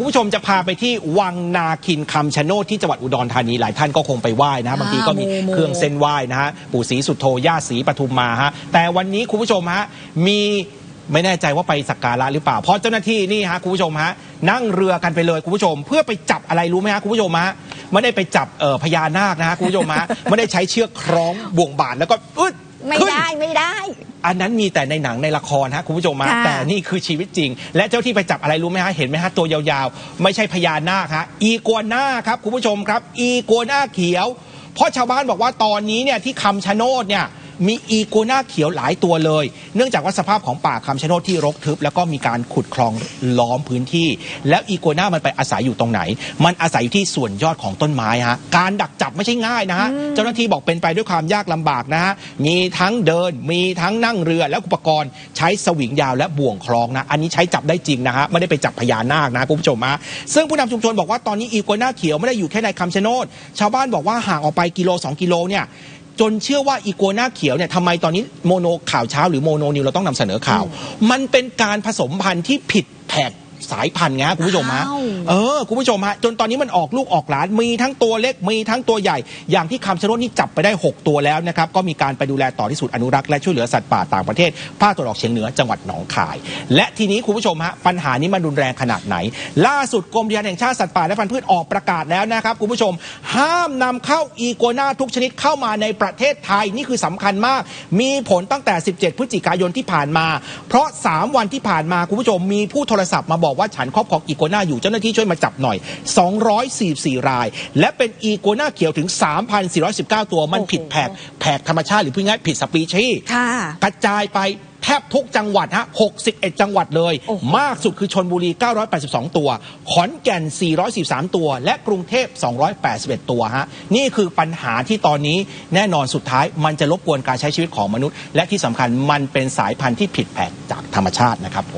คุณผู้ชมจะพาไปที่วังนาคินคำชะโนดที่จังหวัดอุดรธานีหลายท่านก็คงไปไหว้นะฮะบางทีก็มีหมู่หมู่เครื่องเส้นไหว้นะฮะปู่ศรีสุโธย่าศรีปทุมมาฮะแต่วันนี้คุณผู้ชมฮะมีไม่แน่ใจว่าไปสักการะหรือเปล่า เพราะเจ้าหน้าที่นี่ฮะคุณผู้ชมฮะนั่งเรือกันไปเลยคุณผู้ชม เพื่อไปจับอะไรรู้ไหมฮะคุณผู้ชมฮะไม่ได้ไปจับเอ่อพญานาคนะฮะคุณผู้ชมฮะไม่ได้ใช้เชือกคล้องบ่วงบาทแล้วก็อึด ไม่ขึ้นได้ไม่ได้ อันนั้นมีแต่ในหนังในละครฮะคุณผู้ชมฮะค่ะแต่นี่คือชีวิตจริง และเจ้าที่ไปจับอะไรรู้ไหมฮะเห็นไหมฮะตัวยาวๆ ไม่ใช่พญานาคฮะอีกัวน่าครับคุณผู้ชมครับ อีกัวน่าเขียว เพราะชาวบ้านบอกว่าตอนนี้เนี่ยที่คำชะโนดเนี่ย มีอีกัวน่าเขียวหลายตัวเลย เนื่องจากว่าสภาพของป่าคำชะโนดที่รกทึบ แล้วก็มีการขุดคลองล้อมพื้นที่ แล้วอีกัวน่ามันไปอาศัยอยู่ตรงไหน มันอาศัยอยู่ที่ส่วนยอดของต้นไม้ฮะการดักจับไม่ใช่ง่ายนะฮะเจ้าหน้าที่บอกเป็นไปด้วยความยากลำบากนะฮะมีทั้งเดินมีทั้งนั่งเรือและอุปกรณ์ใช้สวิงยาวและบ่วงคล้องนะอันนี้ใช้จับได้จริงนะฮะไม่ได้ไปจับพญานาคนะคุณผู้ชมฮะซึ่งผู้นำชุมชนบอกว่าตอนนี้อีกัวน่าเขียวไม่ได้อยู่แค่ในคำชะโนดชาวบ้านบอกว่าห่างออกไปกิโล 2 กิโลเนี่ย จนเชื่อว่าอีกัวน่าเขียวเนี่ยทำไมตอนนี้โมโนข่าวเช้าหรือโมโนนิวเราต้องนำเสนอข่าว มันเป็นการผสมพันธุ์ที่ผิดแผก สายพันธุ์ไงฮะคุณผู้ชมฮะอ้าว เออคุณผู้ชมฮะ จนตอนนี้มันออกลูกออกหลาน มีทั้งตัวเล็ก มีทั้งตัวใหญ่ อย่างที่คำชะโนดนี่จับไปได้ 6 ตัวแล้วนะครับ ก็มีการไปดูแลต่อที่ศูนย์อนุรักษ์และช่วยเหลือสัตว์ป่าต่างประเทศ ภาคตะวันออกเฉียงเหนือจังหวัดหนองคาย และทีนี้คุณผู้ชมฮะ ปัญหานี้มันรุนแรงขนาดไหน ล่าสุดกรมอุทยานแห่งชาติสัตว์ป่าและพันธุ์พืชออกประกาศแล้วนะครับคุณผู้ชม ห้ามนำเข้าอีโกนาทุกชนิดเข้ามาในประเทศไทยนี่คือสำคัญมาก มีผลตั้งแต่ 17 พฤศจิกายนที่ผ่านมา เพราะ 3 วันที่ผ่านมาคุณผู้ชมมีผู้โทรศัพท์มาบอกว่าฉันครอบครองอีโกนาอยู่เจ้าหน้าที่ช่วยมาจับหน่อย 244 ราย และเป็นอีโกนาเขียวถึง 3,419 ตัวมันโอ้โหผิดแผกแผกธรรมชาติหรือพูดง่ายๆผิดสปีชีส์ค่ะกระจายไปแทบทุกจังหวัดฮะ 61 จังหวัดเลยโอ้โหมากสุดคือชนบุรี 982 ตัว ขอนแก่น443ตัว และกรุงเทพ 281 ตัวฮะ นี่คือปัญหาที่ตอนนี้แน่นอนสุดท้าย มันจะรบกวนการใช้ชีวิตของมนุษย์ และที่สำคัญมันเป็นสายพันธุ์ที่ผิดแผกจากธรรมชาตินะครับผม